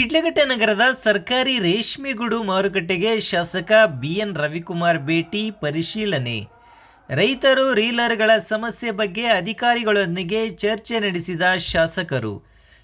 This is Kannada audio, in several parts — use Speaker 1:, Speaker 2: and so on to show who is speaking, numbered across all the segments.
Speaker 1: ಶಿಡ್ಲಘಟ್ಟ ನಗರದ ಸರ್ಕಾರಿ ರೇಷ್ಮೆಗೂಡು ಮಾರುಕಟ್ಟೆಗೆ ಶಾಸಕ ಬಿಎನ್ ರವಿಕುಮಾರ್ ಭೇಟಿ ಪರಿಶೀಲನೆ. ರೈತರು ರೀಲರ್ಗಳ ಸಮಸ್ಯೆ ಬಗ್ಗೆ ಅಧಿಕಾರಿಗಳೊಂದಿಗೆ ಚರ್ಚೆ ನಡೆಸಿದ ಶಾಸಕರು.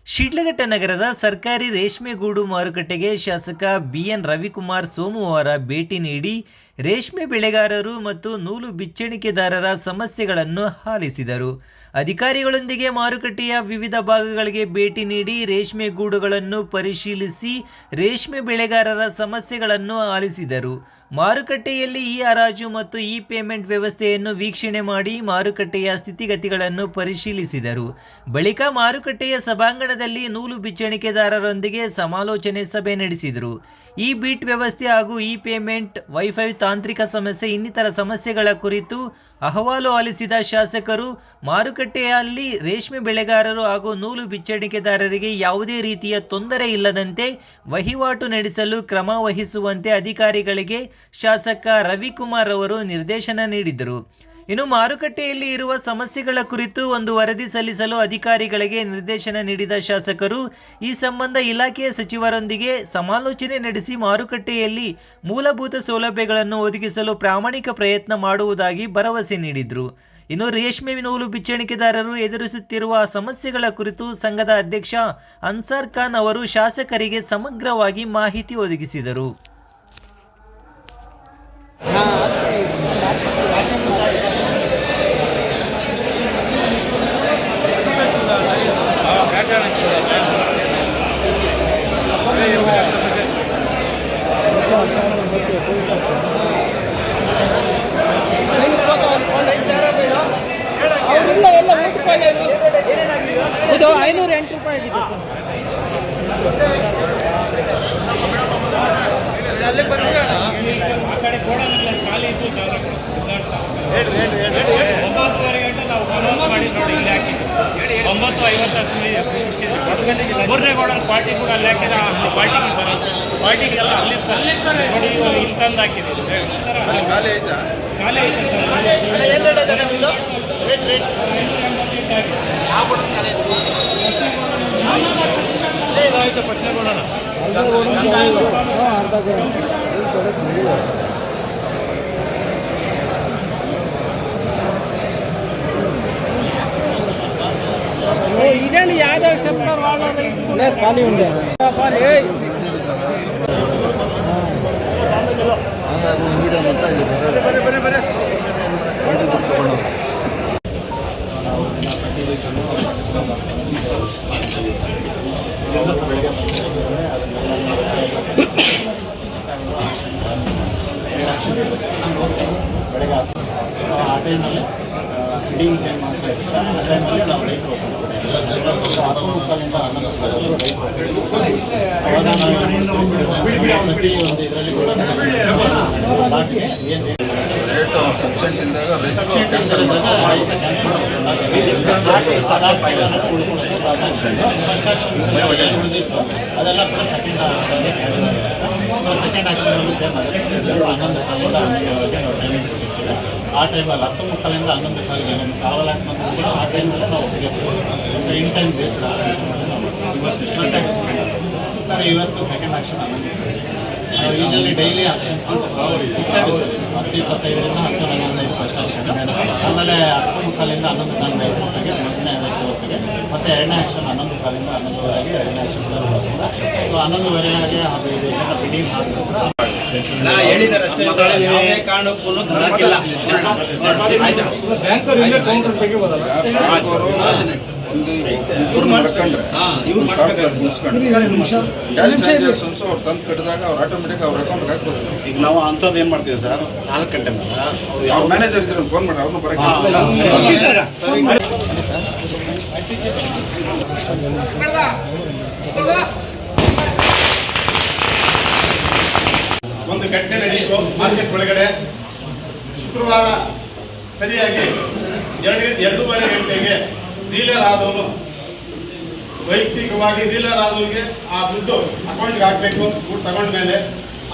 Speaker 1: ಶಿಡ್ಲಘಟ್ಟ ನಗರದ ಸರ್ಕಾರಿ ರೇಷ್ಮೆಗೂಡು ಮಾರುಕಟ್ಟೆಗೆ ಶಾಸಕ ಬಿಎನ್ ರವಿಕುಮಾರ್ ಸೋಮವಾರ ಭೇಟಿ ನೀಡಿ ರೇಷ್ಮೆ ಬೆಳೆಗಾರರು ಮತ್ತು ನೂಲು ಬಿಚ್ಚಣಿಕೆದಾರರ ಸಮಸ್ಯೆಗಳನ್ನು ಆಲಿಸಿದರು ಅಧಿಕಾರಿಗಳೊಂದಿಗೆ ಮಾರುಕಟ್ಟೆಯ ವಿವಿಧ ಭಾಗಗಳಿಗೆ ಭೇಟಿ ನೀಡಿ ರೇಷ್ಮೆ ಗೂಡುಗಳನ್ನು ಪರಿಶೀಲಿಸಿ ರೇಷ್ಮೆ ಬೆಳೆಗಾರರ ಸಮಸ್ಯೆಗಳನ್ನು ಆಲಿಸಿದರು. ಮಾರುಕಟ್ಟೆಯಲ್ಲಿ ಈ ಹರಾಜು ಮತ್ತು ಇ ಪೇಮೆಂಟ್ ವ್ಯವಸ್ಥೆಯನ್ನು ವೀಕ್ಷಣೆ ಮಾಡಿ ಮಾರುಕಟ್ಟೆಯ ಸ್ಥಿತಿಗತಿಗಳನ್ನು ಪರಿಶೀಲಿಸಿದರು. ಬಳಿಕ ಮಾರುಕಟ್ಟೆಯ ಸಭಾಂಗಣದಲ್ಲಿ ನೂಲು ಬಿಚ್ಚಣಿಕೆದಾರರೊಂದಿಗೆ ಸಮಾಲೋಚನೆ ಸಭೆ ನಡೆಸಿದರು. ಇ ಬೀಟ್ ವ್ಯವಸ್ಥೆ ಹಾಗೂ ಇ ಪೇಮೆಂಟ್, ವೈಫೈ ತಾಂತ್ರಿಕ ಸಮಸ್ಯೆ, ಇನ್ನಿತರ ಸಮಸ್ಯೆಗಳ ಕುರಿತು ಅಹವಾಲು ಆಲಿಸಿದ ಶಾಸಕರು, ಮಾರುಕಟ್ಟೆಯಲ್ಲಿ ರೇಷ್ಮೆ ಬೆಳೆಗಾರರು ಹಾಗೂ ನೂಲು ಬಿಚ್ಚಣಿಕೆದಾರರಿಗೆ ಯಾವುದೇ ರೀತಿಯ ತೊಂದರೆ ಇಲ್ಲದಂತೆ ವಹಿವಾಟು ನಡೆಸಲು ಕ್ರಮ ವಹಿಸುವಂತೆ ಅಧಿಕಾರಿಗಳಿಗೆ ಶಾಸಕ ರವಿಕುಮಾರ್ ಅವರು ನಿರ್ದೇಶನ ನೀಡಿದರು. ಇನ್ನು ಮಾರುಕಟ್ಟೆಯಲ್ಲಿ ಇರುವ ಸಮಸ್ಯೆಗಳ ಕುರಿತು ಒಂದು ವರದಿ ಸಲ್ಲಿಸಲು ಅಧಿಕಾರಿಗಳಿಗೆ ನಿರ್ದೇಶನ ನೀಡಿದ ಶಾಸಕರು, ಈ ಸಂಬಂಧ ಇಲಾಖೆಯ ಸಚಿವರೊಂದಿಗೆ ಸಮಾಲೋಚನೆ ನಡೆಸಿ ಮಾರುಕಟ್ಟೆಯಲ್ಲಿ ಮೂಲಭೂತ ಸೌಲಭ್ಯಗಳನ್ನು ಒದಗಿಸಲು ಪ್ರಾಮಾಣಿಕ ಪ್ರಯತ್ನ ಮಾಡುವುದಾಗಿ ಭರವಸೆ ನೀಡಿದರು. ಇನ್ನು ರೇಷ್ಮೆ ನೂಲು ಬಿಚ್ಚಣಿಕೆದಾರರು ಎದುರಿಸುತ್ತಿರುವ ಸಮಸ್ಯೆಗಳ ಕುರಿತು ಸಂಘದ ಅಧ್ಯಕ್ಷ ಅನ್ಸಾರ್ ಖಾನ್ ಅವರು ಶಾಸಕರಿಗೆ ಸಮಗ್ರವಾಗಿ ಮಾಹಿತಿ ಒದಗಿಸಿದರು
Speaker 2: ಇಲ್ಲ ಎಲ್ಲ ನೂರು ರೂಪಾಯಿ ಇದು ಐನೂರ ಎಂಟು ರೂಪಾಯಿ ಆಗಿದೆ ಸರ್
Speaker 3: ಒಂಬತ್ತುವರೆ ಗಂಟೆ ನಾವು ಕನ್ವರ್ಟ್ ಮಾಡಿ ನೋಡಿ ಇಲ್ಲಿ ಹಾಕಿದ್ವಿ ಒಂಬತ್ತು ಐವತ್ತು ಮೂರನೇ ಗೋಡನ್ ಪಾರ್ಟಿ ಕೂಡ ಅಲ್ಲಿ ಹಾಕಿದ್ರೆ ಆ ಪಾರ್ಟಿಗೆ ಬರೋದು ಪಾರ್ಟಿಗೆಲ್ಲ ಅಲ್ಲಿ ನೋಡಿ ಇವಾಗ ಇಲ್ಲಿ ತಂದು ಹಾಕಿದ್ದೀವಿ ಖಾಲಿ ಐತೆ? ಸರ್.
Speaker 2: ఇదేంటి యాదవ్ చెప్తారు వాళ్ళ ఖాళీ
Speaker 3: ಆ ಅದೆಲ್ಲ ಕೂಡ ಸೆಕೆಂಡ್ ಆಕ್ಷನ್ ಸೊ ಸೆಕೆಂಡ್ ಆಕ್ಷನಲ್ಲಿ ಸೇಮ್ ಹನ್ನೊಂದು ಕಾಲಿಂದ ಟೈಮಿಂಗ್ ಆ ಟೈಮಲ್ಲಿ ಹತ್ತು ಮುಕ್ಕಾಲಿಂದ ಹನ್ನೊಂದು ಕಾಲಿಗೆ ನಮ್ಮ ಸಾವಿರ ಆ ಟೈಮಲ್ಲಿ ನಾವು ಒಪ್ಪಿಗೆ ಇನ್ ಟೈಮ್ ಬೇಸ್ಡ್ ಇವತ್ತು ಸರ್ ಇವತ್ತು ಸೆಕೆಂಡ್ ಆಕ್ಷನ್ ಹನ್ನೊಂದು ಯೂಶಲಿ ಡೈಲಿ ಆಕ್ಷನ್ಸ್ ಫಿಕ್ಸೆಡ್ ಹತ್ತು ಇಪ್ಪತ್ತೈದರಿಂದ ಹತ್ತು ಹನ್ನೊಂದೈದು ಫಸ್ಟ್ ಆಕ್ಷನ್ ಆಮೇಲೆ ಹತ್ತು ಮುಕ್ಕಾಲಿಂದ ಹನ್ನೊಂದು ಕಾಲಿಂದ ಏರ್ಪೋರ್ಟಿಗೆ ಮೊದಲನೇ ಅದಕ್ಕೆ ಹೋಗ್ತದೆ ಮತ್ತು ಎರಡನೇ ಆಕ್ಷನ್ ಹನ್ನೊಂದು ಕಾಲಿಂದ ಹನ್ನೊಂದುವರೆಗೆ ಎರಡನೇ ಆಕ್ಷನ್ ಸೊ ಹನ್ನೊಂದುವರೆಗೆ ಅದು ಇದೆಲ್ಲ ಬಿಡಿಂಗ್
Speaker 4: ನಾ ಹೇಳಿದಾರಷ್ಟೇ ಕೌಂಟರ್ ಕಾರಣಕ್ಕೂ
Speaker 5: ಮಾಡ್ಕೊಂಡ್ರೆ
Speaker 4: ಹಾ, ಇವ್ರು
Speaker 5: ಕ್ಯಾಶ್ ಟ್ರಾನ್ಸಾಕ್ಷನ್ಸ್ ಅವ್ರು ತಂದು ಕಟ್ಟಿದಾಗ ಅವ್ರು ಆಟೋಮೆಟಿಕ್ ಅವ್ರ ಅಕೌಂಟ್ಗೆ ಹಾಕ್ಬೋದು.
Speaker 3: ಈಗ ನಾವು ಅಂಥದ್ದು ಏನು ಮಾಡ್ತೀವಿ ಸರ್? ನಾಲ್ಕು ಗಂಟೆ ಮೇಲೆ ಅವ್ರು
Speaker 5: ಅವ್ರ ಮ್ಯಾನೇಜರ್ ಇದ್ರೆ ಫೋನ್ ಮಾಡಿ ಅವ್ರನ್ನೂ ಬರೋಕ್ಕೆ
Speaker 6: ಒಂದು ಗಂಟೆ ನಡೆಯಿತು ಮಾರ್ಕೆಟ್ ಒಳಗಡೆ. ಶುಕ್ರವಾರ ಸರಿಯಾಗಿ ಎರಡು ಎರಡೂವರೆ ಗಂಟೆಗೆ ಡೀಲರ್ ಆದವನು ವೈಯಕ್ತಿಕವಾಗಿ ಡೀಲರ್ ಆದವನಿಗೆ ಆ ದುಡ್ಡು ಅಕೌಂಟ್ಗೆ ಹಾಕಬೇಕು ಗೂಡು ತಗೊಂಡ ಮೇಲೆ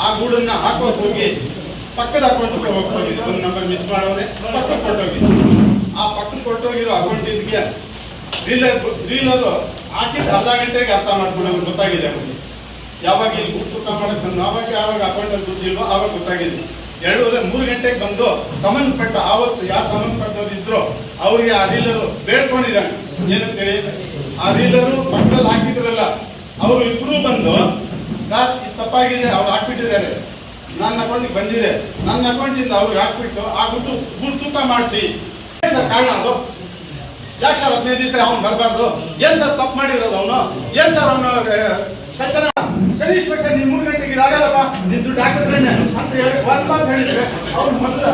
Speaker 6: ಆ ಗೂಡನ್ನ ಹಾಕೋಕೆ ಹೋಗಿ ಪಕ್ಕದ ಅಕೌಂಟ್ಗೆ ಹೋಗ್ತೋಗಿದೆ ಒಂದು ನಂಬರ್ ಮಿಸ್ ಮಾಡೋದೇ ಪಕ್ಕಕ್ಕೆ ಕೊಟ್ಟೋಗಿದೆ ಆ ಪಕ್ಕಕ್ಕೆ ಕೊಟ್ಟೋಗಿರೋ ಅಕೌಂಟಿಗೆ ಡೀಲರ್ ಡೀಲರು ಹಾಕಿದ್ದು ಅರ್ಧ ಗಂಟೆಗೆ ಅರ್ಥ ಮಾಡ್ಕೊಂಡು ಗೊತ್ತಾಗಿದೆ ಅವನಿಗೆ. ಯಾವಾಗ ಇಲ್ಲಿ ಗೂಡ್ ಸುತ್ತ ಮಾಡೋದು ಅವಾಗ ಯಾವಾಗ ಅಕೌಂಟಲ್ಲಿ ದುಡ್ಡು ಇಲ್ವೋ ಆವಾಗ ಗೊತ್ತಾಗಿದೆ. ಎರಡೂವರೆ ಮೂರು ಗಂಟೆಗೆ ಬಂದು ಸಂಬಂಧಪಟ್ಟ ಆವತ್ತು ಯಾರು ಸಂಬಂಧಪಟ್ಟವ್ರು ಇದ್ರು ಅವ್ರಿಗೆ ಆ ಡೀಲರು ಬೇಡ್ಕೊಂಡಿದ್ದಾನೆ. ಏನಂತೇಳಿ? ಆ ಡೀಲರು ಪಕ್ಕದಲ್ಲಿ ಹಾಕಿದ್ರಲ್ಲ, ಅವರು ಇಬ್ರು ಬಂದು, ಸರ್, ಇದು ತಪ್ಪಾಗಿದೆ, ಅವ್ರು ಹಾಕ್ಬಿಟ್ಟಿದ್ದಾರೆ. ನನ್ನ ಅಕೌಂಟಿಗೆ ಬಂದಿದೆ. ನನ್ನ ಅಕೌಂಟಿಂದ ಅವ್ರಿಗೆ ಹಾಕ್ಬಿಟ್ಟು ಆ ದುಡ್ಡು ಗುರು ತೂಕ ಮಾಡಿಸಿ. ಸರ್ ಕಾರಣ ಅದು? ಯಾಕೆ ಸರ್ ಹದಿನೈದು ದಿವಸ ಅವ್ನು ಬರಬಾರ್ದು? ಏನು ಸರ್ ತಪ್ಪು ಮಾಡಿರೋದು ಅವನು? ಏನು ಸರ್ ಅವನು ಕಳ್ತನ ಕನಿಷ್ಠ ಪಕ್ಷ ನೀವು ಮೂರು ಗಂಟೆಗೆ ಇದಾಗಲ್ಲಪ್ಪ ನಿಂದು ಡಾಕ್ಟರ್ ಅಂತ ಹೇಳಿ ಒಂದ್ ಮಾತು ಹೇಳಿದ್ರೆ ಅವ್ರು ಮೊದಲು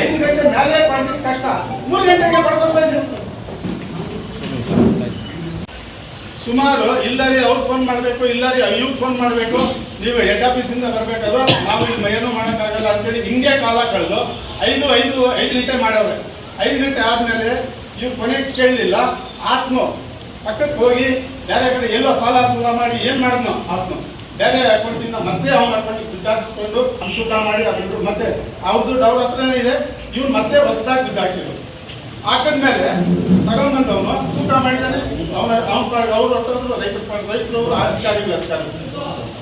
Speaker 6: ಐದು ಗಂಟೆ ಮೇಲೆ ಪಡ್ಲಿಕ್ಕೆ ಕಷ್ಟ. ಮೂರು ಗಂಟೆಗೆ ಪಡ್ಕೊಂತ ಸುಮಾರು ಇಲ್ಲರಿ ಅವ್ರು ಫೋನ್ ಮಾಡಬೇಕು, ಇಲ್ಲರಿ ಇವ್ರು ಫೋನ್ ಮಾಡಬೇಕು. ನೀವು ಹೆಡ್ ಆಫೀಸಿಂದ ಬರಬೇಕಾದ್ರು ನಾವು ಇಲ್ಲಿ ಏನೂ ಮಾಡೋಕ್ಕಾಗಲ್ಲ ಅಂತೇಳಿ ಹಿಂಗೆ ಕಾಲ ಕಳೆದು ಐದು ಐದು ಐದು ಗಂಟೆ ಮಾಡವ್ರೆ. ಐದು ಗಂಟೆ ಆದಮೇಲೆ ಇವ್ರು ಕೊನೆಗೆ ಕೇಳಲಿಲ್ಲ. ಆತ್ಮ ಪಕ್ಕಕ್ಕೆ ಹೋಗಿ ಬೇರೆ ಕಡೆ ಎಲ್ಲೋ ಸಾಲ ಸೂಲ ಮಾಡಿ ಏನು ಮಾಡಿದ್ನ ಆತ್ಮ. ಬೇರೆ ಅಕೌಂಟಿಂದ ಮತ್ತೆ ಅವನ ಅಕೌಂಟಿಗೆ ದುಡ್ಡು ಹಾಕಿಸ್ಕೊಂಡು ಅನುಕೂಲ ಮಾಡಿ ಅದ್ರ ಮತ್ತೆ ಅವ್ರ ದುಡ್ಡು ಅವ್ರ ಹತ್ರನೇ ಇದೆ, ಇವ್ನು ಮತ್ತೆ ಹೊಸದಾಗಿ ದುಡ್ಡು ಹಾಕಿದ್ರು. ಹಾಕಿದ್ಮೇಲೆ ತಗೊಂಡ್ಬಂದವನು ಊಟ ಮಾಡಿದಾನೆ. ಅವನ ಅವನ ಅವ್ರು ಹೊಟ್ಟರು ರೈತರ ರೈತರು ಅವರು ಅಧಿಕಾರಿಗಳು ಅಧಿಕಾರಿ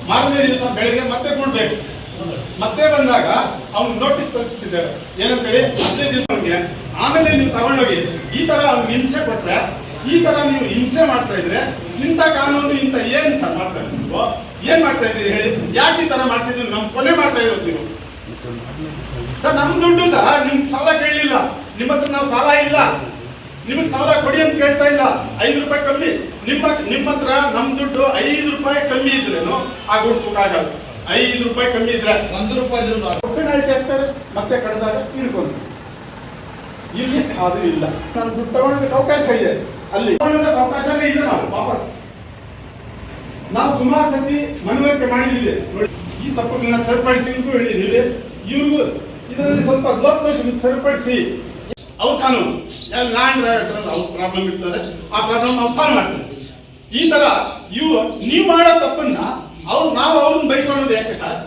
Speaker 6: ಮಾರನೇ ದಿವಸ ಬೆಳಿಗ್ಗೆ ಮತ್ತೆ ಕೊಡ್ಬೇಕು ಮತ್ತೆ ಬಂದಾಗ ಅವ್ನು ನೋಟಿಸ್ ತಲುಪಿಸಿದ್ದಾರೆ. ಏನಂತೇಳಿ ಹದಿನೈದು ದಿವಸ ಅವ್ನಿಗೆ ಆಮೇಲೆ ನೀವು ತಗೊಂಡೋಗಿ ಈ ತರ ಅವ್ನಿಗೆ ಹಿಂಸೆ ಕೊಟ್ರೆ ಈ ತರ ನೀವು ಹಿಂಸೆ ಮಾಡ್ತಾ ಇದ್ರೆ ಇಂಥ ಕಾನೂನು ಇಂಥ ಏನ್ ಸರ್ ಮಾಡ್ತಾ ಇದ್ದೀವಿ ನೀವು? ಏನ್ ಮಾಡ್ತಾ ಇದ್ದೀರಿ ಹೇಳಿ? ಯಾಕೆ ಈ ತರ ಮಾಡ್ತಿದ್ದೀವಿ ನಮ್ ಕೊನೆ ಮಾಡ್ತಾ ಇರೋದು ನೀವು. ಸರ್ ನಮ್ ದುಡ್ಡು ಸಹ ನಿಮ್ಗೆ ಸಾಲ ಕೇಳಲಿಲ್ಲ ನಿಮ್ಮ ಹತ್ರ ನಾವು ಸಾಲ ಇಲ್ಲ. ನಿಮಗೆ ಸಾಲ ಕೊಡಿ ಅಂತ ಕೇಳ್ತಾ ಇಲ್ಲ. ಐದು ರೂಪಾಯಿ ಕಮ್ಮಿ. ನಿಮ್ಮ ನಿಮ್ಮ ಹತ್ರ ನಮ್ ದುಡ್ಡು ಐದು ರೂಪಾಯಿ ಕಮ್ಮಿ ಇದ್ರೇನು ಆ ಆಗಲ್ಲ. ಐದು ರೂಪಾಯಿ ಕಮ್ಮಿ ಇದ್ರೆ
Speaker 5: ಒಂದು ರೂಪಾಯಿ
Speaker 6: ಒಪ್ಪಿನಾಳಿಕೆ ಹಾಕ್ತಾರೆ ಮತ್ತೆ ಕಡದಾಗ ಇಳ್ಕೊಂಡು ಇಲ್ಲಿ ಅದು ಇಲ್ಲ. ನಾನು ದುಡ್ಡು ತಗೊಳಕ್ಕೆ ಅವಕಾಶ ಇದೆ. ಅಲ್ಲಿ ಅವಕಾಶನೇ ಇಲ್ಲ ನಾವು, ವಾಪಸ್. ನಾವು ಸುಮಾರು ಸತಿ ಮನವರಿಕೆ ಮಾಡಿದ್ದೀವಿ. ಈ ತಪ್ಪುಗಳನ್ನ ಸರಿಪಡಿಸಿ ಹೇಳಿದ್ದೀವಿ. ಇವ್ರಿಗೂ ಇದರಲ್ಲಿ ಸ್ವಲ್ಪ ಲೋಪದೋಷ ಸರಿಪಡಿಸಿ. ಅವ್ರ ಕಾನೂನು. ಲ್ಯಾಂಡ್ ಪ್ರಾಬ್ಲಮ್ ಇರ್ತದೆ. ಆ ಪ್ರಾಬ್ಲಮ್ ನಾವು ಸಾಲ್ವ್ ಮಾಡ್ತೀವಿ. ಈ ತರ ಇವು ನೀವು ಮಾಡೋ ತಪ್ಪನ್ನ ಅವ್ರು, ನಾವು ಅವ್ರನ್ನ ಬೈಕೊಳ್ಳೋದು ಯಾಕೆ ಸರ್?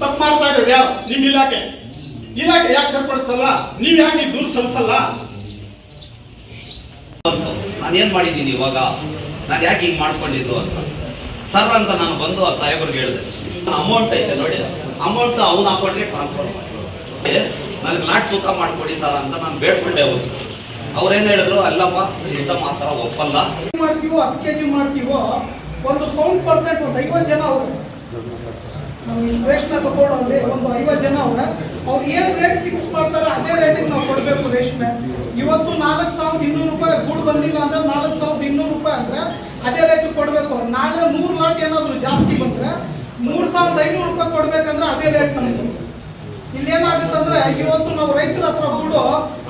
Speaker 6: ತಪ್ಪು ಮಾಡ್ತಾ ಇರೋದು ಯಾವ ನಿಮ್ ಇಲಾಖೆ. ಇಲಾಖೆ ಯಾಕೆ ಸರಿಪಡಿಸಲ್ಲ? ನೀವ್ ಯಾಕೆ ದೂರ ಸಲ್ಲಿಸಲ್ಲ?
Speaker 7: ಬಂತು. ನಾನು ಏನ್ ಮಾಡಿದ್ದೀನಿ ಇವಾಗ? ನಾನು ಯಾಕೆ ಹಿಂಗೆ ಮಾಡ್ಕೊಂಡಿದ್ದು ಅಂತ. ಸರ್ ಅಂತ ನಾನು ಬಂದು ಆ ಸಾಹೇಬ್ರಿಗೆ ಹೇಳಿದೆ. ಅಮೌಂಟ್ ಐತೆ ನೋಡಿ. ಅಮೌಂಟ್ ಅವನ ಅಕೌಂಟ್ಗೆ ಟ್ರಾನ್ಸ್ಫರ್ ಮಾಡಿ. ನನಗೆ ಲಾಟ್ ತೂಕ ಮಾಡ್ಕೊಡಿ ಸರ್ ಅಂತ ನಾನು ಬೇಡ್ಕೊಂಡೆ ಹೋಗಿ ಅವ್ರೇನು ಹೇಳಿದ್ರು? ಅಲ್ಲಪ್ಪ ಸಿಸ್ಟಮ್ ಆ ಥರ ಒಪ್ಪಲ್ಲ.
Speaker 2: ಮಾಡ್ತೀವೋ, ಹತ್ತು ಕೆ ಜಿ ಮಾಡ್ತೀವೋ, ಒಂದು ಸೌಂಡ್ ಪರ್ಸೆಂಟ್ ಒಂದು ಐವತ್ತು ಜನ ಅವರು. ರೇಷ್ಮೆ ತಗೊಳ್ಳೋಲ್ಲಿ ಒಂದು ಐವತ್ತು ಜನ ಅವ್ರೆ. ಅವ್ರು ಏನು ರೇಟ್ ಫಿಕ್ಸ್ ಮಾಡ್ತಾರೆ ಅದೇ ರೇಟಿಗೆ ನಾವು ಕೊಡಬೇಕು ರೇಷ್ಮೆ. ಇವತ್ತು ನಾಲ್ಕು ಸಾವಿರದ ಇನ್ನೂರು ರೂಪಾಯಿ ಗೂಡು ಬಂದಿಲ್ಲ ಅಂದ್ರೆ ನಾಲ್ಕು ಸಾವಿರದ ಇನ್ನೂರು ರೂಪಾಯಿ ಅಂದ್ರೆ ಅದೇ ರೇಟ್ ಕೊಡಬೇಕು. ನಾಳೆ ನೂರು ಲಾಟ್ ಏನಾದ್ರು ಜಾಸ್ತಿ ಬಂದ್ರೆ ಮೂರು ಸಾವಿರದ ಐನೂರು ರೂಪಾಯಿ ಕೊಡ್ಬೇಕಂದ್ರೆ ಅದೇ ರೇಟ್ ನಮಗೆ ಇಲ್ಲಿ ಏನಾಗುತ್ತೆ ಅಂದ್ರೆ ಇವತ್ತು ನಾವು ರೈತರ ಹತ್ರ ಗೂಡು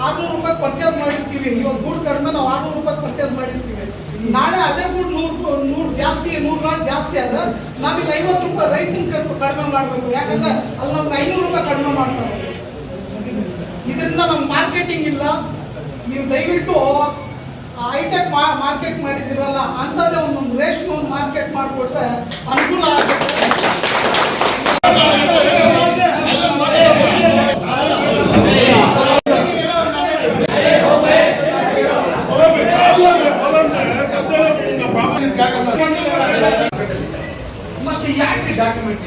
Speaker 2: ಆರ್ನೂರು ರೂಪಾಯಿ ಪರ್ಚೇಸ್ ಮಾಡಿರ್ತೀವಿ. ಇವತ್ತು ಗೂಡು ಕಡಿಮೆ ನಾವು ಆರ್ನೂರು ರೂಪಾಯಿ ಪರ್ಚೇಸ್ ಮಾಡಿರ್ತೀವಿ. ನಾಳೆ ಅದೇ ಗೂಡು ನೂರು ನೂರು ಜಾಸ್ತಿ, ನೂರು ಲಾಟ್ ಜಾಸ್ತಿ ಆದ್ರೆ ನಾವಿಲ್ಲಿ ಐವತ್ತು ರೂಪಾಯಿ ರೈತನ ಕಡಿಮೆ ಮಾಡಬೇಕು. ಯಾಕಂದ್ರೆ ಅಲ್ಲಿ ನಮ್ಗೆ ಐನೂರು ರೂಪಾಯಿ ಕಡಿಮೆ ಮಾಡ್ತಾರೆ. ಇದರಿಂದ ನಮ್ಗೆ ಮಾರ್ಕೆಟಿಂಗ್ ಇಲ್ಲ. ನೀವು ದಯವಿಟ್ಟು ಹೈಟೆಕ್ ಮಾರ್ಕೆಟ್ ಮಾಡಿದಿರಲ್ಲ ಅಂತದೇ ಒಂದು ರೇಷ್ಮೆ ಒಂದು ಮಾರ್ಕೆಟ್ ಮಾಡಿಕೊಟ್ರೆ ಅನುಕೂಲ ಆಗುತ್ತೆ.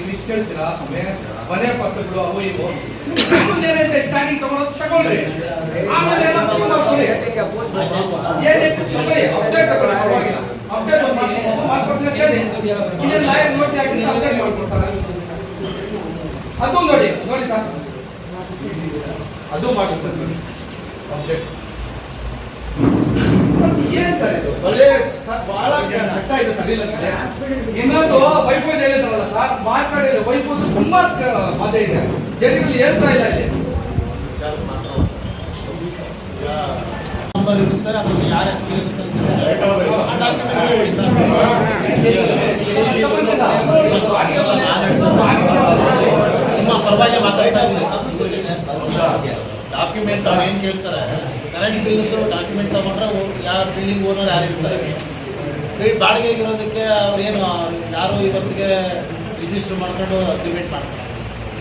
Speaker 5: ಇಷ್ಟು ಹೇಳ್ತೀರಾ ಸಮಯ ಮನೆ ಪತ್ರಗಳು ಅವು ಇವು. ಏನೈತೆ? ಸ್ಟಾರ್ಟಿಂಗ್ ತಗೊಳೋದು ತಗೊಳ್ರಿ ಆಮೇಲೆ ತಗೊಂಡ್. ಏನೈತೆ ತಗೊಳ್ಳಿ? ತಗೊಳ್ಳಿ ಇನ್ನೇನು ಲೈವ್ ಅದು ನೋಡಿ ನೋಡಿ ಸರ್. ಅದು ಮಾಡ್ಕೊಡ್ತಾರೆ ಅಪ್ಡೇಟ್ ಏನ್ ಸರ್ ಇದು? ಸರ್, ಬಹಳ ಕಷ್ಟ ಇದೆ ಸರ್, ಇಲ್ಲ. ಇನ್ನೊಂದು ವೈಫೋನ್ ಹೇಳಿದ್ರಲ್ಲ ಸರ್ ಮಾರ್ಕೆಟ್ ವೈಫೋನ್ ತುಂಬಾ ಇದೆ. ಜನಗಳು ಹೇಳ್ತಾ ಇಲ್ಲ
Speaker 3: ನಂಬರ್ ನಿಮ್ಮ ಪರವಾಗಿ ಮಾತಾಡ್ತಾ ಇದ್ದೀನಿ ಡಾಕ್ಯುಮೆಂಟ್ ಅವ್ರು ಏನು ಕೇಳ್ತಾರೆ? ಕರೆಂಟ್ ಬಿಲ್ದು ಡಾಕ್ಯುಮೆಂಟ್ ತಗೊಂಡ್ರೆ ಯಾರು ಬಿಲ್ಡಿಂಗ್ ಓನರ್ ಯಾರು ಇರ್ತಾರೆ. ಈ ಬಾಡಿಗೆಗೆ ಇರೋದಕ್ಕೆ ಅವ್ರು ಏನು, ಯಾರು ಇವತ್ತಿಗೆ ರಿಜಿಸ್ಟರ್ ಮಾಡ್ಕೊಂಡು ಅಗ್ರಿಮೆಂಟ್ ಮಾಡ್ತಾರೆ.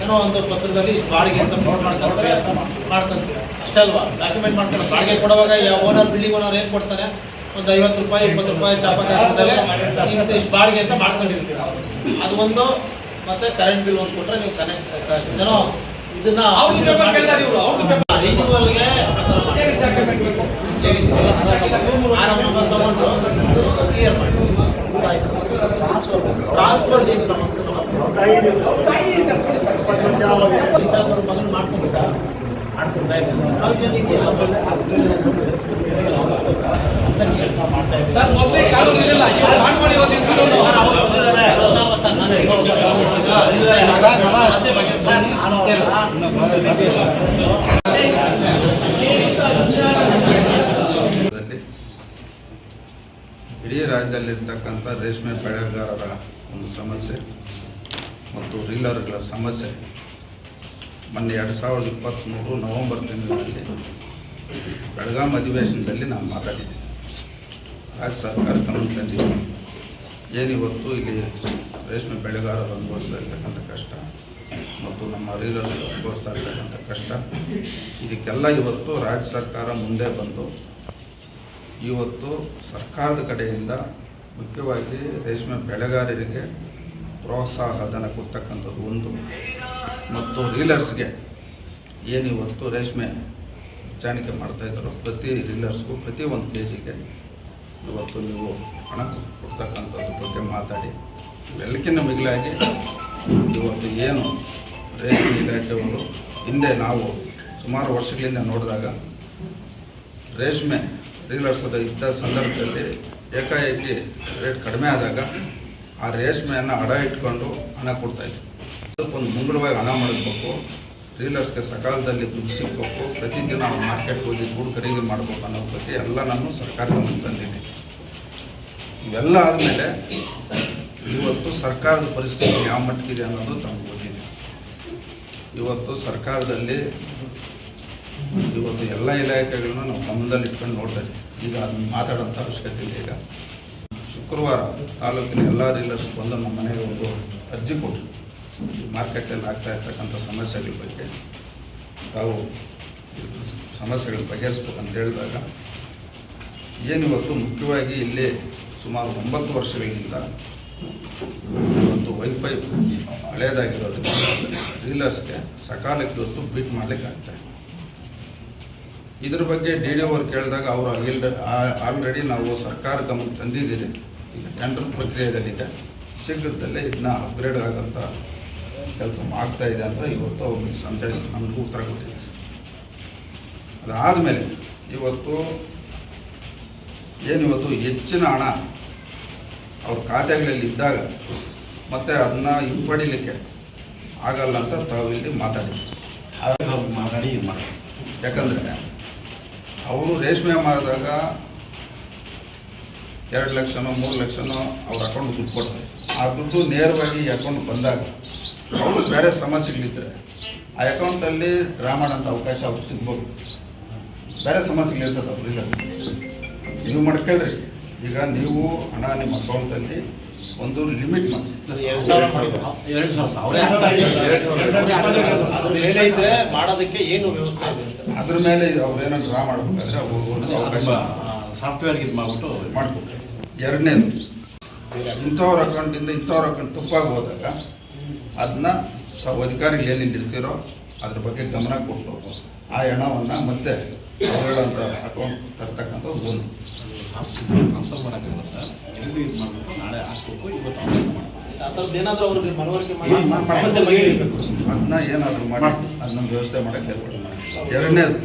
Speaker 3: ಏನೋ ಒಂದು ಪತ್ರದಲ್ಲಿ ಇಷ್ಟು ಬಾಡಿಗೆ ಅಂತ ಫಿಕ್ಸ್ ಮಾಡ್ಕೊಂಡ್ರೆ ಮಾಡ್ಕೊಂತೀವಿ ಅಷ್ಟೇ ಅಲ್ವಾ? ಡಾಕ್ಯುಮೆಂಟ್ ಮಾಡ್ತಾರೆ. ಬಾಡಿಗೆ ಕೊಡುವಾಗ ಯಾವ ಓನರ್ ಬಿಲ್ಡಿಂಗ್ ಓನರ್ ಏನು ಕೊಡ್ತಾರೆ? ಒಂದು ಐವತ್ತು ರೂಪಾಯಿ, ಇಪ್ಪತ್ತು ರೂಪಾಯಿ ಹಾಕಿದ್ರೆ ಇಂಥ ಇಷ್ಟು ಬಾಡಿಗೆ ಅಂತ ಮಾಡ್ಕೊಂಡಿರ್ತೀವಿ
Speaker 8: ಅದು ಒಂದು, ಮತ್ತೆ ಕರೆಂಟ್ ಬಿಲ್ ಒಂದು ಕೊಟ್ಟರೆ ನೀವು ಕನೆಕ್ಟ್ ಏನೋ ಇದನ್ನ ಟ್ರಾನ್ಸ್ಫರ್ ಏನು ಸಮಸ್ಯೆ ಮಾಡ್ಕೊಂಡು ಸರ್ ಮಾಡ್ಕೊಡ್ತಾ ಇದ್ದೀನಿ ನಾಲ್ಕು ಜನಕ್ಕೆ
Speaker 9: ಇಡೀ ರಾಜ್ಯದಲ್ಲಿರ್ತಕ್ಕಂಥ ರೇಷ್ಮೆ ಬೆಳೆಗಾರರ ಒಂದು ಸಮಸ್ಯೆ ಮತ್ತು ರೀಲರ್ಗಳ ಸಮಸ್ಯೆ. ಮೊನ್ನೆ ಎರಡು ಸಾವಿರದ ಇಪ್ಪತ್ತ್ಮೂರು ನವೆಂಬರ್ ತಿಂಗಳಲ್ಲಿ ಬೆಳಗಾಂ ಅಧಿವೇಶನದಲ್ಲಿ ನಾನು ಮಾತಾಡಿದ್ದೆ. ರಾಜ್ಯ ಸರ್ಕಾರ ಗಮನ ಏನಿವತ್ತು ಇಲ್ಲಿ ರೇಷ್ಮೆ ಬೆಳೆಗಾರರು ಅನುಭವಿಸ್ತಾ ಇರ್ತಕ್ಕಂಥ ಕಷ್ಟ. ಮತ್ತು ನಮ್ಮ ರೀಲರ್ಸ್ ಅನುಭವಿಸ್ತಾ ಇರ್ತಕ್ಕಂಥ ಕಷ್ಟ. ಇದಕ್ಕೆಲ್ಲ ಇವತ್ತು ರಾಜ್ಯ ಸರ್ಕಾರ ಮುಂದೆ ಬಂದು ಇವತ್ತು ಸರ್ಕಾರದ ಕಡೆಯಿಂದ ಮುಖ್ಯವಾಗಿ ರೇಷ್ಮೆ ಬೆಳೆಗಾರರಿಗೆ ಪ್ರೋತ್ಸಾಹ ಧನ ಕೊಡ್ತಕ್ಕಂಥದ್ದು ಒಂದು. ಮತ್ತು ರೀಲರ್ಸ್ಗೆ ಏನಿವತ್ತು ರೇಷ್ಮೆ ಬಿಚ್ಚಾಣಿಕೆ ಮಾಡ್ತಾ ಇದ್ದಾರೋ ಪ್ರತಿ ರೀಲರ್ಸ್ಗೂ ಪ್ರತಿ ಒಂದು ಕೆ ಜಿಗೆ ಇವತ್ತು ನೀವು ಹಣ ಕೊಡ್ತಕ್ಕಂಥದ್ದು ಬಗ್ಗೆ ಮಾತಾಡಿ. ಎಲ್ಲಕ್ಕಿಂತ ಮಿಗಿಲಾಗಿ ಇವತ್ತು ಏನು ರೇಷ್ಮೆ ಇಲಾಖೆಯವರು ಹಿಂದೆ ನಾವು ಸುಮಾರು ವರ್ಷಗಳಿಂದ ನೋಡಿದಾಗ ರೇಷ್ಮೆ ರೀಲರ್ಸದ ಇದ್ದ ಸಂದರ್ಭದಲ್ಲಿ ಏಕಾಏಕಿ ರೇಟ್ ಕಡಿಮೆ ಆದಾಗ ಆ ರೇಷ್ಮೆಯನ್ನು ಅಡ ಇಟ್ಕೊಂಡು ಹಣ ಕೊಡ್ತಾಯಿದ್ರು ಅದಕ್ಕೊಂದು ಮುಂಗಡವಾಗಿ ಹಣ ಮಾಡಬೇಕು ರೀಲರ್ಸ್ಗೆ ಸಕಾಲದಲ್ಲಿ ದುಡ್ಡು ಸಿಗಬೇಕು. ಪ್ರತಿದಿನ ಮಾರ್ಕೆಟ್ಗೆ ಹೋಗಿ ದುಡ್ಡು ಖರೀದಿ ಮಾಡಬೇಕು ಅನ್ನೋ ಬಗ್ಗೆ ಎಲ್ಲ ನಾನು ಸರ್ಕಾರ ಮುಂದೆ ತಂದಿದ್ದೀನಿ. ಇವೆಲ್ಲ ಆದಮೇಲೆ ಇವತ್ತು ಸರ್ಕಾರದ ಪರಿಸ್ಥಿತಿ ಯಾವ ಮಟ್ಟಿಗಿದೆ ಅನ್ನೋದು ತಮಗೆ ಗೊತ್ತಿದೆ. ಇವತ್ತು ಸರ್ಕಾರದಲ್ಲಿ ಇವತ್ತು ಎಲ್ಲ ಇಲಾಖೆಗಳನ್ನ ನಾವು ಗಮನದಲ್ಲಿ ಇಟ್ಕೊಂಡು ನೋಡ್ತಾರೆ ಈಗ ಅದನ್ನ ಮಾತಾಡೋಂಥ ಅವಶ್ಯಕತೆ ಇದೆ ಈಗ. ಶುಕ್ರವಾರ ತಾಲೂಕಿನ ಎಲ್ಲ ರೀಲರ್ಸ್ ಬಂದು ನಮ್ಮ ಮನೆಗೆ ಒಂದು ಅರ್ಜಿ ಕೊಟ್ಟರು ಮಾರ್ಕೆಟಲ್ಲಿ ಆಗ್ತಾ ಇರ್ತಕ್ಕಂಥ ಸಮಸ್ಯೆಗಳ ಬಗ್ಗೆ. ತಾವು ಸಮಸ್ಯೆಗಳು ಅಂತ ಹೇಳಿದಾಗ ಏನಿವತ್ತು ಮುಖ್ಯವಾಗಿ ಇಲ್ಲಿ ಸುಮಾರು ಒಂಬತ್ತು ವರ್ಷಗಳಿಂದ ಇವತ್ತು ವೈಫೈ ಹಳೇದಾಗಿರೋದ್ರಿಂದ ಡೀಲರ್ಸ್ಗೆ ಸಕಾಲಕ್ಕೆ ಇವತ್ತು ಬೀಟ್ ಮಾಡ್ಲಿಕ್ಕೆ ಇದ್ರ ಬಗ್ಗೆ ಡಿ ಡಿ ಅವ್ರು ಕೇಳಿದಾಗ ಅವರು ಆಲ್ರೆಡಿ ನಾವು ಸರ್ಕಾರ ಗಮನ ತಂದಿದ್ದೀರಿ. ಈಗ ಟೆಂಡರ್ ಪ್ರಕ್ರಿಯೆಯಲ್ಲಿದೆ. ಶೀಘ್ರದಲ್ಲೇ ಇದನ್ನ ಅಪ್ಗ್ರೇಡ್ ಆಗೋಂಥ ಕೆಲಸ ಆಗ್ತಾ ಇದೆ ಅಂತ ಇವತ್ತು ಅವ್ರಿಗೆ ಸಂಜೆ ನಮಗೂ ಉತ್ತರ ಕೊಟ್ಟಿದ್ದಾರೆ. ಅದಾದಮೇಲೆ ಇವತ್ತು ಏನಿವತ್ತು ಹೆಚ್ಚಿನ ಹಣ ಅವ್ರ ಖಾತೆಗಳಲ್ಲಿ ಇದ್ದಾಗ ಮತ್ತೆ ಅದನ್ನ ಹಿಂಪಡಿಲಿಕ್ಕೆ ಆಗಲ್ಲ ಅಂತ ತಾವು ಇಲ್ಲಿ ಮಾತಾಡಿದ್ವಿ
Speaker 6: ಮಾತಾಡಿ ಯಾಕಂದ್ರೆ ಮಾಡಿ
Speaker 9: ಯಾಕಂದರೆ ಅವರು ರೇಷ್ಮೆ ಮಾರಿದಾಗ ಎರಡು ಲಕ್ಷನೋ ಮೂರು ಲಕ್ಷನೋ ಅವ್ರ ಅಕೌಂಟ್ ದುಡ್ಡು ಕೊಡ್ತಾರೆ. ಆ ದುಡ್ಡು ನೇರವಾಗಿ ಈ ಅಕೌಂಟ್ ಬಂದಾಗ ಅವರು ಬೇರೆ ಸಮಸ್ಯೆಗಳಿದ್ದರೆ ಆ ಅಕೌಂಟಲ್ಲಿ ಡ್ರಾ ಮಾಡೋಂಥ ಅವಕಾಶ ಅವ್ರು ಸಿಗ್ಬೋದು. ಬೇರೆ ಸಮಸ್ಯೆಗಳಿರ್ತದೆ ಅವ್ರಿಗೆ ನೀವು ಮಾಡ್ಕೊಳ್ರಿ. ಈಗ ನೀವು ಹಣ ನಿಮ್ಮ ಅಕೌಂಟಲ್ಲಿ ಒಂದು ಲಿಮಿಟ್ ಮಾಡಿ.
Speaker 8: ಮಾಡೋದಕ್ಕೆ ಏನು ವ್ಯವಸ್ಥೆ
Speaker 9: ಅದ್ರ ಮೇಲೆ ಅವ್ರೇನೋ ಏನೋ ಡ್ರಾ ಮಾಡಬೇಕಾದ್ರೆ ಅವರು
Speaker 6: ಸಾಫ್ಟ್ವೇರ್ಗೆ ಇದು ಮಾಡ್ಬಿಟ್ಟು
Speaker 9: ಮಾಡ್ಬೇಕು ಎರಡನೇದು ಇಂಥವ್ರ ಅಕೌಂಟಿಂದ ಇಂಥವ್ರ ಅಕೌಂಟ್ ತುಪ್ಪಾಗಿ ಹೋದಾಗ ಅದನ್ನ ತಾವು ಅಧಿಕಾರಿಗಳು ಏನೇನು ಇಡ್ತಿರೋ ಅದ್ರ ಬಗ್ಗೆ ಗಮನ ಕೊಟ್ಟು ಆ ಹಣವನ್ನು ಮತ್ತೆ ಅವರುಗಳಂತ ಅಕೌಂಟ್ ತರ್ತಕ್ಕಂಥ ಒಂದು
Speaker 6: ಟ್ರಾನ್ಸ್ಫರ್ ಮಾಡೋಕ್ಕಾಗುತ್ತೆ ಎಲ್ಲಿ ಇದು ಮಾಡಬೇಕು ನಾಳೆ ಹಾಕ್ಬೇಕು ಇವತ್ತು
Speaker 8: ಏನಾದರೂ ಅವ್ರಿಗೆ ಮನವರಿಕೆ ಮಾಡಿ.
Speaker 9: ಅದನ್ನ ಏನಾದರೂ ಮಾಡಿ ಅದನ್ನ ವ್ಯವಸ್ಥೆ ಮಾಡೋಕ್ಕೆ ಎರಡನೇದು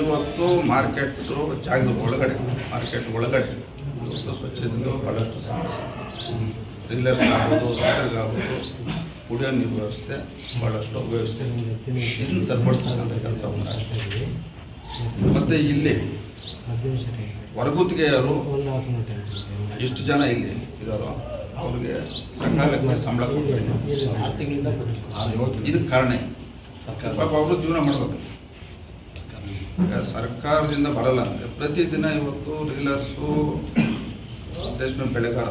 Speaker 9: ಇವತ್ತು ಮಾರ್ಕೆಟ್ ಜಾಗದ ಒಳಗಡೆ ಮಾರ್ಕೆಟ್ ಒಳಗಡೆ ಇವತ್ತು ಸ್ವಚ್ಛತೆಗೆ ಭಾಳಷ್ಟು ಸಮಸ್ಯೆ. ರೀಲರ್ಸ್ ಆಗ್ಬೋದು ಕುಡಿಯೋ ನೀರು ವ್ಯವಸ್ಥೆ ಭಾಳಷ್ಟು ವ್ಯವಸ್ಥೆ. ಇನ್ನು ಸರಿಪಡಿಸ್ತಕ್ಕಂಥ ಕೆಲಸವನ್ನು ಮಾಡ್ತೀವಿ. ಮತ್ತು ಇಲ್ಲಿ ಹೊರಗುತ್ತಿಗೆಯವರು ಎಷ್ಟು ಜನ ಇಲ್ಲಿ ಇದ್ದಾರೋ ಅವ್ರಿಗೆ ಸಕಾಲಕ್ಕೆ ಸಂಬಳ ಕೊಡ್ತಾರೆ. ಇದಕ್ಕೆ ಕಾರಣ? ಪಾಪ ಅವರು ಜೀವನ ಮಾಡಬೇಕು. ಸರ್ಕಾರದಿಂದ ಬರಲ್ಲ ಅಂದರೆ ಪ್ರತಿದಿನ ಇವತ್ತು ರೀಲರ್ಸು ರೇಷ್ಮೆ ಬೆಳೆಗಾರ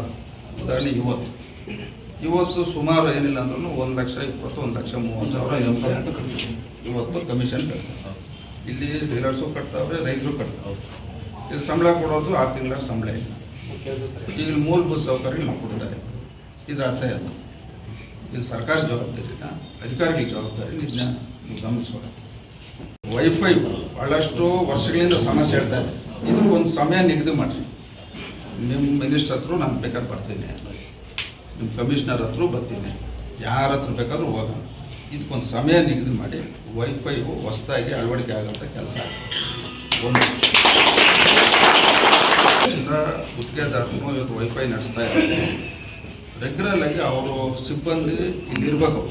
Speaker 9: ಉದಾಹರಣೆ ಇವತ್ತು. ಇವತ್ತು ಸುಮಾರು ಏನಿಲ್ಲ ಅಂದ್ರೂ ಒಂದು ಲಕ್ಷ ಇಪ್ಪತ್ತು ಒಂದು ಲಕ್ಷ ಮೂವತ್ತು ಸಾವಿರ ಇವತ್ತು ಇವತ್ತು ಕಮಿಷನ್ ಇಲ್ಲಿ ರೀಲರ್ಸು ಕಟ್ತಾವ್ರೆ, ರೈತರು ಕಟ್ತಾವೆ ಇಲ್ಲಿ ಸಂಬಳ ಕೊಡೋದು ಆರು ತಿಂಗಳ ಸಂಬಳ ಇಲ್ಲ.
Speaker 8: ಇಲ್ಲಿ
Speaker 9: ಈಗ ಮೂಲಭೂತ ಸೌಕರ್ಯ ನಾವು ಕೊಡ್ತಾರೆ. ಇದರ ಅರ್ಥ ಏನು? ಇದು ಸರ್ಕಾರ ಜವಾಬ್ದಾರಿನ? ಅಧಿಕಾರಿಗಳ ಜವಾಬ್ದಾರಿ ಇದನ್ನ ಗಮನಿಸ್ಬೇಕು ವೈಫೈ ಭಾಳಷ್ಟು ವರ್ಷಗಳಿಂದ ಸಮಸ್ಯೆ ಹೇಳ್ತಾರೆ ಇದ್ರ ಒಂದು ಸಮಯ ನಿಗದಿ ಮಾಡಿರಿ. ನಿಮ್ಮ ಮಿನಿಸ್ಟರ್ ಹತ್ರ ನಾನು ಬೇಕಾದ್ರೆ ಬರ್ತೀನಿ. ನಿಮ್ಮ ಕಮಿಷನರ್ ಹತ್ರ ಬರ್ತೀನಿ. ಯಾರ ಹತ್ರ ಬೇಕಾದರೂ ಹೋಗೋಣ. ಇದಕ್ಕೊಂದು ಸಮಯ ನಿಗದಿ ಮಾಡಿ ವೈಫೈ ಹೊಸದಾಗಿ ಅಳವಡಿಕೆ ಆಗೋಂಥ ಕೆಲಸ ಒಂದು ಗುತ್ತಿಗೆದಾರನು ಇವತ್ತು ವೈಫೈ ನಡೆಸ್ತಾ ಇದ್ದಾರೆ. ರೆಗ್ಯುಲರ್ ಆಗಿ ಅವರು ಸಿಬ್ಬಂದಿ ಇಲ್ಲಿ ಇರ್ಬೇಕು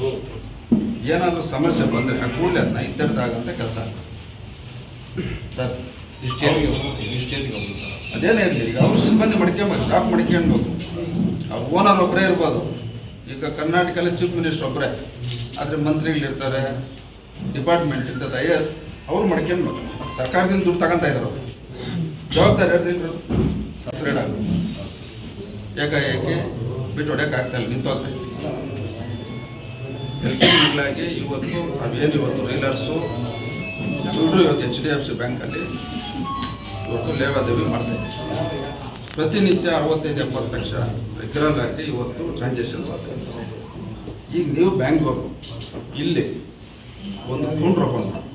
Speaker 9: ಏನಾದರೂ ಸಮಸ್ಯೆ ಬಂದರೆ ಆ ಕೂಡಲೇ ಅದನ್ನ ಇತ್ಯರ್ಥಾಗಂತ ಕೆಲಸ ಸರ್ ಅದೇನೇ ಇರಲಿ ಈಗ ಅವರು ಸಿಬ್ಬಂದಿ ಮಡ್ಕೊಬೇಕು ಸ್ಟಾಪ್ ಮಡ್ಕೊಳ್ಬೇಕು ಅವ್ರ ಓನರ್ ಒಬ್ಬರೇ ಇರ್ಬೋದು. ಈಗ ಕರ್ನಾಟಕದಲ್ಲಿ ಚೀಫ್ ಮಿನಿಸ್ಟರ್ ಒಬ್ಬರೇ ಆದರೆ ಮಂತ್ರಿಗಳಿರ್ತಾರೆ ಡಿಪಾರ್ಟ್ಮೆಂಟ್ ಇರ್ತದೆ ಐ ಅವ್ರು ಮಡ್ಕೊಂಡು ಸರ್ಕಾರದಿಂದ ದುಡ್ಡು ತಗೊಂತ ಇದ್ದಾರೆ ಜವಾಬ್ದಾರಿ ಯಾರ್ದಿಲ್ಲ ಸಪ್ರೇಟ್ ಆಗಬೇಕು ಏಕಾಏಕಿ ಬಿಟ್ಟು ಹೊಡ್ಯಕ್ಕೆ ಆಗ್ತಾ ಇಲ್ಲ ನಿಂತೋಗ್ತೈತಿ ಎಲ್ಕೆಜಿಗಳಾಗಿ ಇವತ್ತು ಅವೇನು ಇವತ್ತು ರೈಲರ್ಸು ಎಲ್ಲರೂ ಇವತ್ತು ಎಚ್ ಡಿ ಎಫ್ ಸಿ ಬ್ಯಾಂಕಲ್ಲಿ ಇವತ್ತು ಲೇವಾದೇವಿ ಮಾಡ್ತಾ ಇದ್ದೀವಿ ಪ್ರತಿನಿತ್ಯ ಅರವತ್ತೈದು ಎಪ್ಪತ್ತು ಲಕ್ಷ ರೆಗ್ಯುಲರ್ ಆಗಿ ಇವತ್ತು ಟ್ರಾನ್ಸಾಕ್ಷನ್ಸ್ ಆಗ್ತಾ ಇದೆ ಈಗ ನೀವು ಬ್ಯಾಂಕ್ವರು ಇಲ್ಲಿ ಒಂದು ಕೌಂಟ್ರ್ ಓಪನ್ ಮಾಡಿ.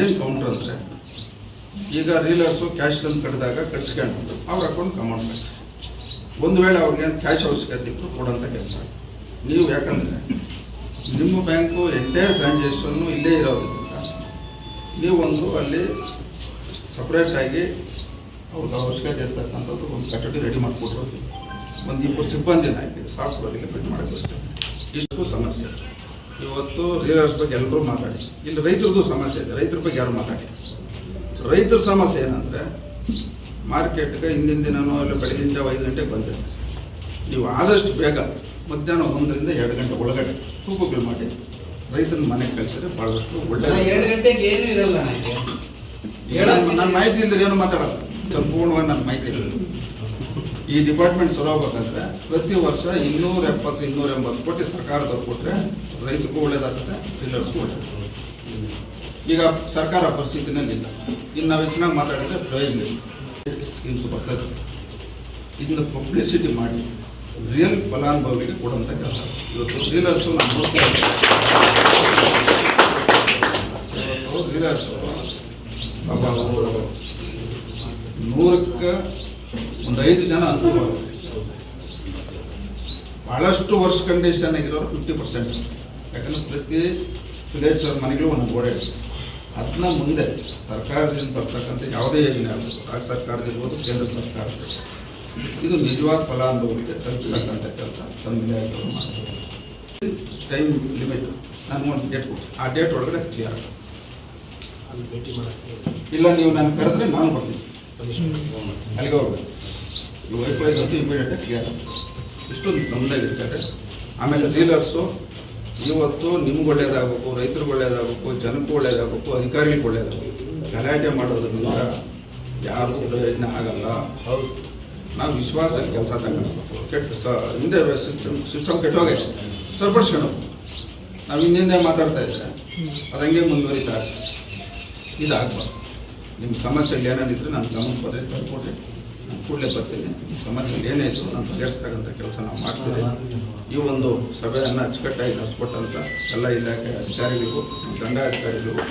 Speaker 9: ಏನು ಕೌಂಟ್ರ್ ಅಂದರೆ, ಈಗ ರೀಲರ್ಸು ಕ್ಯಾಶ್ ತಂದು ಕಟ್ಟಿದಾಗ ಕಟ್ಸ್ಕೊಂಡು ಅವ್ರ ಅಕೌಂಟ್ ಕಮೌಂಟ್ ಕಳಿಸಿ ಒಂದು ವೇಳೆ ಅವ್ರಿಗೆ ಕ್ಯಾಶ್ ಅವಶ್ಯಕತೆ ಇತ್ತು ಕೊಡೋಂಥ ಕೆಲಸ. ನೀವು ಯಾಕಂದರೆ, ನಿಮ್ಮ ಬ್ಯಾಂಕು ಎಂಟೈರ್ ಟ್ರಾನ್ಸಾಕ್ಷನ್ನು ಇಲ್ಲೇ ಇರೋದ್ರಿಂದ ನೀವು ಒಂದು ಅಲ್ಲಿ ಸಪ್ರೇಟಾಗಿ ಅವ್ರಿಗೆ ಅವಶ್ಯಕತೆ ಇರ್ತಕ್ಕಂಥದ್ದು ಒಂದು ಕಟ್ಟಡಿ ರೆಡಿ ಮಾಡಿಕೊಟ್ಟಿರ್ತೀವಿ ಒಂದು ಇಬ್ಬರು ಸಿಬ್ಬಂದಿನ ಹಾಕಿ ಅಲ್ಲಿ ಕಡಿಮೆ ಮಾಡೋಕ್ಕಷ್ಟೇ ಇಷ್ಟು ಸಮಸ್ಯೆ ಇವತ್ತು ರೀಲರ್ಸ್ ಬಗ್ಗೆ ಎಲ್ಲರೂ ಮಾತಾಡಿ. ಇಲ್ಲಿ ರೈತರದ್ದು ಸಮಸ್ಯೆ ಇದೆ ರೈತರ ಬಗ್ಗೆ ಯಾರು ಮಾತಾಡಿ? ರೈತರ ಸಮಸ್ಯೆ ಏನಂದರೆ ಮಾರ್ಕೆಟ್ಗೆ ಹಿಂದಿನ ದಿನನೂ ಅಲ್ಲಿ ಬೆಳಗಿನ ಜಾವ ಐದು ಗಂಟೆಗೆ ಬಂದಿದೆ. ನೀವು ಆದಷ್ಟು ಬೇಗ ಮಧ್ಯಾಹ್ನ ಒಂದರಿಂದ ಎರಡು ಗಂಟೆ ಒಳಗಡೆ ತೂಕಗಳು ಮಾಡಿ ರೈತನ ಮನೆಗೆ ಕಳಿಸಿದ್ರೆ ಭಾಳಷ್ಟು ಒಳ್ಳೆಯ
Speaker 8: ಎರಡು ಗಂಟೆಗೆ ಏನು ಇರಲ್ಲ ನನಗೆ
Speaker 9: ನನ್ನ ಮಾಹಿತಿ ಇಲ್ಲದ್ರೆ ಏನು ಮಾತಾಡೋದು? ಸಂಪೂರ್ಣವಾಗಿ ನನ್ನ ಮಾಹಿತಿ ಇಲ್ಲ ಈ ಡಿಪಾರ್ಟ್ಮೆಂಟ್ ಸೊರಬೇಕಂದ್ರೆ ಪ್ರತಿ ವರ್ಷ ಇನ್ನೂರ ಎಪ್ಪತ್ತು, ಇನ್ನೂರ ಎಂಬತ್ತು ಕೋಟಿ ಸರ್ಕಾರದವ್ರು ಕೊಟ್ಟರೆ ರೈತರಿಗೂ ಒಳ್ಳೇದಾಗುತ್ತೆ ಡೀಲರ್ಸ್ಗೂ ಒಳ್ಳೇದಾಗುತ್ತೆ. ಈಗ ಸರ್ಕಾರ ಪರಿಸ್ಥಿತಿನೇ ಇಲ್ಲ. ಇನ್ನು ನಾವು ಚೆನ್ನಾಗಿ ಮಾತಾಡಿದ್ರೆ ಪ್ರಯೋಜನ ಸ್ಕೀಮ್ಸ್ ಬರ್ತದೆ. ಇದನ್ನ ಪಬ್ಲಿಸಿಟಿ ಮಾಡಿ ರಿಯಲ್ ಫಲಾನುಭವಿಗೆ ಕೊಡುವಂಥ ಕೆಲಸ. ಇವತ್ತು ಡೀಲರ್ಸು ನಮ್ಮ ನೂರಕ್ಕೆ ಒಂದು ಐದು ಜನ ಅನುಕೂಲ ಭಾಳಷ್ಟು ವರ್ಷ ಕಂಡೀಷನ್ ಆಗಿರೋರು ಫಿಫ್ಟಿ ಪರ್ಸೆಂಟ್ ಯಾಕಂದ್ರೆ ಪ್ರತಿ ವಿಲೇಜರ್ ಮನೆಗಳು ಒಂದು ಗೋಡೆ. ಅದನ್ನ ಮುಂದೆ ಸರ್ಕಾರದಿಂದ ಬರ್ತಕ್ಕಂಥ ಯಾವುದೇ ಯೋಜನೆ ಆಗ್ಬೋದು ರಾಜ್ಯ ಸರ್ಕಾರದಿರ್ಬೋದು ಕೇಂದ್ರ ಸರ್ಕಾರ ಇದು ನಿಜವಾದ ಫಲಾನುಭವಿಗೆ ತಲುಪಿಸ್ತಕ್ಕಂಥ ಕೆಲಸ ತಮ್ಮ ಮಾಡ್ತಾರೆ. ಟೈಮ್ ಲಿಮಿಟ್ ನಾನು ಒಂದು ಡೇಟ್ ಕೊಡ್ತೀನಿ. ಆ ಡೇಟ್ ಒಳಗಡೆ ಕ್ಲಿಯರ್ ಇಲ್ಲ ನೀವು ನಾನು ಕರೆದ್ರೆ ನಾನು ಬರ್ತೀನಿ. ಅಲ್ಲಿಗೆ ಹೋಗ್ಬೇಕು. ವೈಫೈ ಅಂತೂ ಇಮಿಡಿಯೇಟ್ ಕ್ಲಿಯರ್ ಇಷ್ಟು ನಮ್ಮದಾಗಿರ್ತಾರೆ ಆಮೇಲೆ ಡೀಲರ್ಸು ಇವತ್ತು ನಿಮ್ಗೆ ಒಳ್ಳೇದಾಗಬೇಕು ರೈತರಿಗೆ ಒಳ್ಳೇದಾಗಬೇಕು ಜನಕ್ಕೂ ಒಳ್ಳೇದಾಗಬೇಕು ಅಧಿಕಾರಿಗಳಿಗೆ ಒಳ್ಳೇದಾಗಬೇಕು. ಗಲಾಟೆ ಮಾಡೋದ್ರಿಂದ ಯಾರು ಪ್ರಯೋಜನ ಆಗಲ್ಲ. ಹೌದು. ನಾವು ವಿಶ್ವಾಸ ಕೆಲಸ ತಗೊಳ್ಬೇಕು ಕೆಟ್ಟ ಸ ಹಿಂದೆ ಸಿಸ್ಟಮ್ ಸಿಸ್ಟಮ್ ಕೆಟ್ಟೋಗೈತೆ ಸರಿಪಡಿಸ್ಕೊಂಡು ನಾವು ಹಿಂದಿಂದ ಮಾತಾಡ್ತಾ ಇದ್ದರೆ ಅದು ಹಂಗೆ ಮುಂದುವರಿತಾ ಇದಾಗ್ಬಾರ್ದು. ನಿಮ್ಮ ಸಮಸ್ಯೆಗಳು ಏನಾದಿದ್ರೆ ನಾನು ಗಮನ ಪದೇ ನಾನು ಕೂಡಲೇ ಬರ್ತೀನಿ. ಸಮಸ್ಯೆ ಸಮಸ್ಯೆಗಳು ಏನೇ ಇದ್ರು ನಾನು ಬಗೆಹರಿಸ್ತಕ್ಕಂಥ ಕೆಲಸ ನಾವು ಮಾಡ್ತೀವಿ. ಈ ಒಂದು ಸಭೆಯನ್ನು ಅಚ್ಚುಕಟ್ಟಾಗಿ ನಡೆಸ್ಕೊಟ್ಟಂಥ ಎಲ್ಲ ಇಲಾಖೆ ಅಧಿಕಾರಿಗಳಿಗೂ, ದಂಡಾಧಿಕಾರಿಗಳಿಗೂ.